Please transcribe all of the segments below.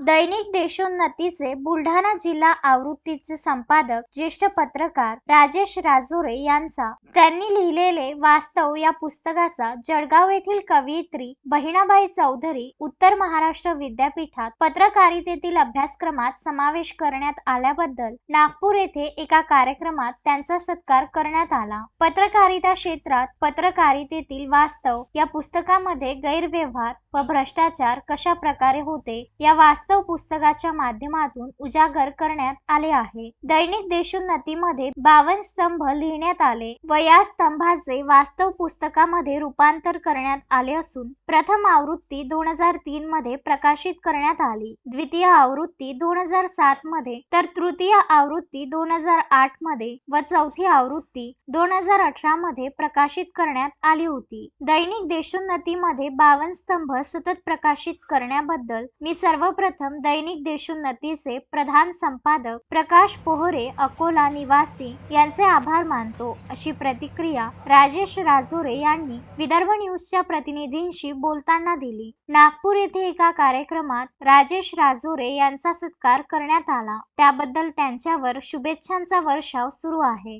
दैनिक देशोन्नतीचे बुलढाणा जिल्हा आवृत्तीचे संपादक ज्येष्ठ पत्रकार राजेश राजोरे यांचा त्यांनी लिहिलेले वास्तव या पुस्तकाचा जळगाव येथील कवयित्री बहिणाबाई चौधरी उत्तर महाराष्ट्र विद्यापीठात पत्रकारितेतील अभ्यासक्रमात समावेश करण्यात आल्याबद्दल नागपूर येथे एका कार्यक्रमात त्यांचा सत्कार करण्यात आला. पत्रकारिता क्षेत्रात पत्रकारितेतील वास्तव या पुस्तकामध्ये गैरव्यवहार व भ्रष्टाचार कशा प्रकारे होते या वास्तव वास्तव पुस्तकाच्या माध्यमातून उजागर करण्यात आले आहे. दैनिक देशोन्नतीमध्ये बावन स्तंभ लिहिण्यात आले. व या स्तंभाचे वास्तव पुस्तकामध्ये रूपांतर करण्यात आले असून प्रथम आवृत्ती दोन हजार तीन मध्ये प्रकाशित करण्यात आली. द्वितीय आवृत्ती दोन हजार सात मध्ये तर तृतीय आवृत्ती दोन हजार आठमध्ये व चौथी आवृत्ती दोन हजार अठरा मध्ये प्रकाशित करण्यात आली होती. दैनिक देशोन्नतीमध्ये बावन स्तंभ सतत प्रकाशित करण्याबद्दल मी सर्वप्रथम प्रथम दैनिक देशोन्नतीचे प्रधान संपादक प्रकाश पोहरे अकोला निवासी यांचे आभार मानतो. अशी प्रतिक्रिया राजेश राजोरे यांनी विदर्भ न्यूजच्या प्रतिनिधींशी बोलताना दिली. नागपूर येथे एका कार्यक्रमात राजेश राजोरे यांचा सत्कार करण्यात आला. त्याबद्दल त्यांच्यावर शुभेच्छांचा वर्षाव सुरू आहे.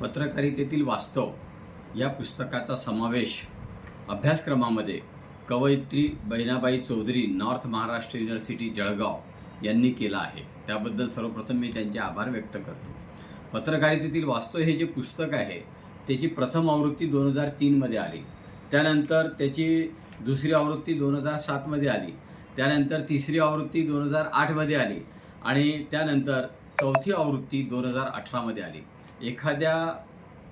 पत्रकारितेतील वास्तव या पुस्तकाचा समावेश अभ्यासक्रमामध्ये कवयित्री बहिणाबाई चौधरी नॉर्थ महाराष्ट्र युनिव्हर्सिटी जळगाव यांनी केला आहे. त्याबद्दल सर्वप्रथम मी त्यांचे आभार व्यक्त करतो. पत्रकारितेतील वास्तव हे जे पुस्तक आहे त्याची प्रथम आवृत्ती दोन हजार तीनमध्ये आली. त्यानंतर त्याची दुसरी आवृत्ती दोन हजार सातमध्ये आली. त्यानंतर तिसरी आवृत्ती दोन हजार आठमध्ये आली. आणि त्यानंतर चौथी आवृत्ती दोन हजार अठरामध्ये आली. एखाद्या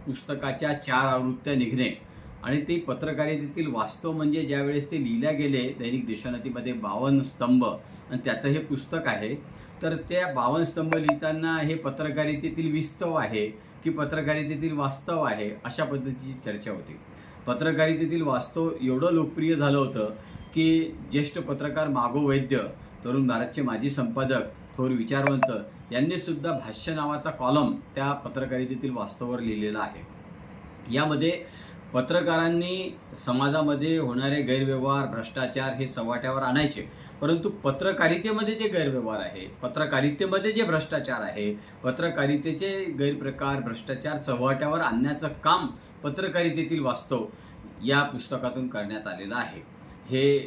पुस्तकाच्या चार आवृत्त्या निघणे आणि ते पत्रकारितेतील वास्तव म्हणजे ज्यावेळेस ते लिहिल्या गेले दैनिक देशोन्नतीमध्ये बावन स्तंभ आणि त्याचं हे पुस्तक आहे तर त्या बावन स्तंभ लिहिताना हे पत्रकारितेतील विस्तव आहे की पत्रकारितेतील वास्तव आहे अशा पद्धतीची चर्चा होती. पत्रकारितेतील वास्तव एवढं लोकप्रिय झालं होतं की ज्येष्ठ पत्रकार मागो वैद्य तरुण भारतचे माजी संपादक थोर विचारवंत यांनीसुद्धा भाष्य नावाचा कॉलम त्या पत्रकारितेतील वास्तवावर लिहिलेला आहे. यामध्ये पत्रकारांनी समाजामध्ये होणारे गैरव्यवहार भ्रष्टाचार हे चव्हाट्यावर आणायचे. परंतु पत्रकारितेमध्ये जे गैरव्यवहार आहे पत्रकारितेमध्ये जे भ्रष्टाचार आहे पत्रकारितेचे गैरप्रकार भ्रष्टाचार चव्हाट्यावर आणण्याचं काम पत्रकारितेतील वास्तव या पुस्तकातून करण्यात आलेलं आहे. हे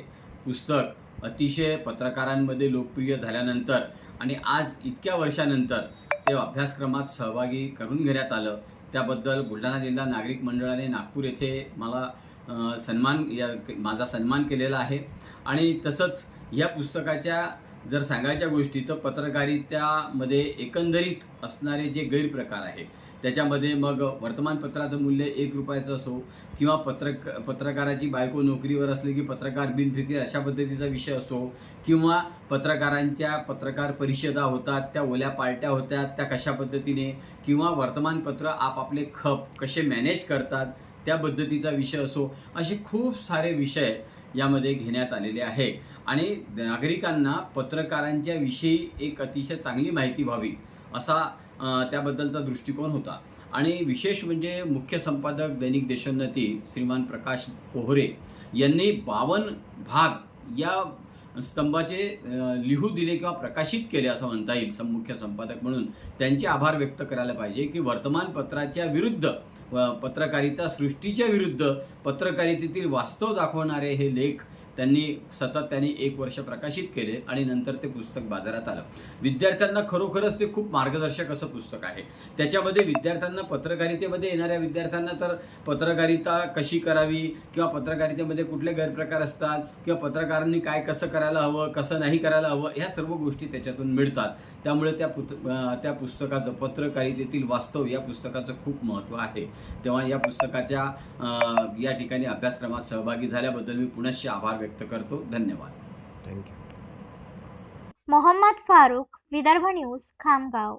पुस्तक अतिशय पत्रकारांमध्ये लोकप्रिय झाल्यानंतर आणि आज इतक्या वर्षानंतर ते अभ्यासक्रमात सहभागी करून घेण्यात आलं त्याबद्दल बुलढाणा जिल्हा नागरिक मंडळाने नागपूर येथे मला सन्मान या माझा सन्मान केलेला आहे. आणि तसंच या पुस्तकाच्या जर सांगायच्या गोष्टी तर पत्रकारित्यामध्ये एकंदरीत असणारे जे गैरप्रकार आहेत त्याच्यामध्ये मग वर्तमानपत्राचं मूल्य एक रुपयाचं असो किंवा पत्रक पत्रकाराची बायको नोकरीवर असली की पत्रकार बिनफिकीर अशा पद्धतीचा विषय असो किंवा पत्रकारांच्या पत्रकार परिषदा होतात त्या ओल्या पार्ट्या होतात त्या कशा पद्धतीने किंवा वर्तमानपत्र आपापले खप कसे मॅनेज करतात त्या पद्धतीचा विषय असो असे खूप सारे विषय यामध्ये घेण्यात आलेले आहे. आणि नागरिकांना पत्रकारांच्या विषयी एक अतिशय चांगली माहिती व्हावी असा त्याबद्दलचा दृष्टिकोन होता. आणि विशेष म्हणजे मुख्य संपादक दैनिक देशोन्नती श्रीमान प्रकाश पोहरे यांनी बावन भाग या स्तंभाचे लिहू दिले किंवा प्रकाशित केले असं म्हणता येईल सं मुख्य संपादक म्हणून. त्यांचे आभार व्यक्त करायला पाहिजे की वर्तमानपत्राच्या विरुद्ध पत्रकारिता सृष्टीच्या विरुद्ध पत्रकारितेतील वास्तव दाखवणारे हे लेख त्यांनी सतत त्यांनी एक वर्ष प्रकाशित केले आणि नंतर ते पुस्तक बाजारात आलं. विद्यार्थ्यांना खरोखरच ते खूप मार्गदर्शक असं पुस्तक आहे. त्याच्यामध्ये विद्यार्थ्यांना पत्रकारितेमध्ये येणाऱ्या विद्यार्थ्यांना तर पत्रकारिता कशी करावी किंवा पत्रकारितेमध्ये कुठले गैरप्रकार असतात किंवा पत्रकारांनी काय कसं करायला हवं कसं नाही करायला हवं ह्या सर्व गोष्टी त्याच्यातून मिळतात. त्यामुळे त्या पुत त्या पुस्तकाचं पत्रकारितेतील वास्तव या पुस्तकाचं खूप महत्त्व आहे. तेव्हा या पुस्तकाच्या या ठिकाणी अभ्यासक्रमात सहभागी झाल्याबद्दल मी पुनश्च आभार व्यक्त करतो. धन्यवाद. Thank you Mohammad Farooq Vidarbha news Khamgaon.